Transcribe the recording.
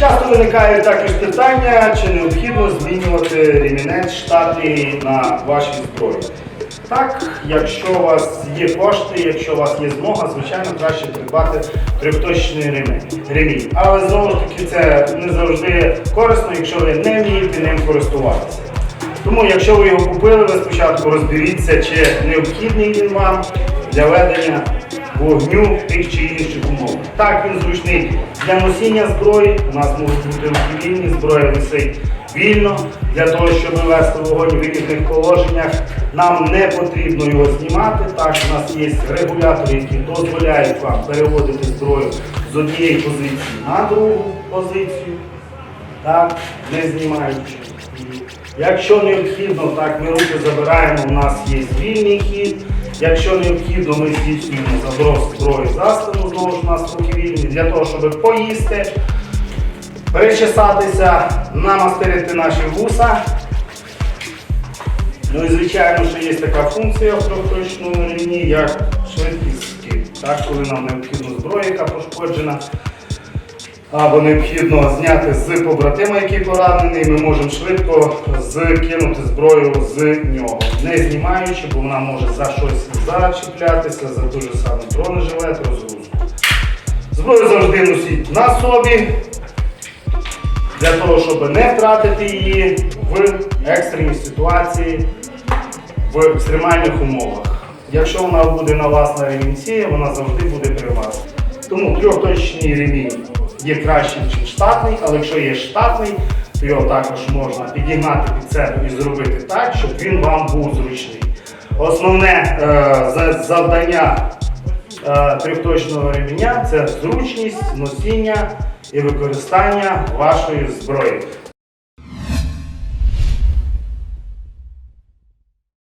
Часто виникають також питання, чи необхідно змінювати ремінець штатний на вашій зброї. Так, якщо у вас є кошти, якщо у вас є змога, звичайно, краще придбати трьохточний ремінь. Але знову ж таки це не завжди корисно, якщо ви не вмієте ним користуватися. Тому, якщо ви його купили, ви спочатку розберіться, чи необхідний він вам для ведення вогню тих чи інших умовах. Так, він зручний для носіння зброї. У нас можуть бути вільні, зброя висить вільно. Для того, щоб вести вогонь в вільних положеннях, нам не потрібно його знімати. Так, у нас є регулятори, які дозволяють вам переводити зброю з однієї позиції на другу позицію так, не знімаючи. Якщо необхідно, так, ми руки забираємо, у нас є вільний хід. Якщо необхідно, ми здійснюємо заброс зброї застану, знову нас руки вільні, для того, щоб поїсти, перечесатися, намастерити наші вуса. Ну і звичайно, що є така функція в трьохрічному рівні, як швидкість. Так, коли нам необхідно зброя, яка пошкоджена, або необхідно зняти з побратима, який поранений, ми можемо швидко закинути зброю з нього, не знімаючи, бо вона може за щось зачіплятися, за той же самий бронежилет, розгрузку. Зброю завжди носіть на собі, для того, щоб не втратити її в екстреній ситуації, в екстремальних умовах. Якщо вона буде на вас на ремінці, вона завжди буде при вас. Тому трьохточний ремінь є кращим, ніж штатний, але якщо є штатний, то його також можна підігнати під себе і зробити так, щоб він вам був зручний. Основне е, завдання е, трьохточного реміння це зручність носіння і використання вашої зброї.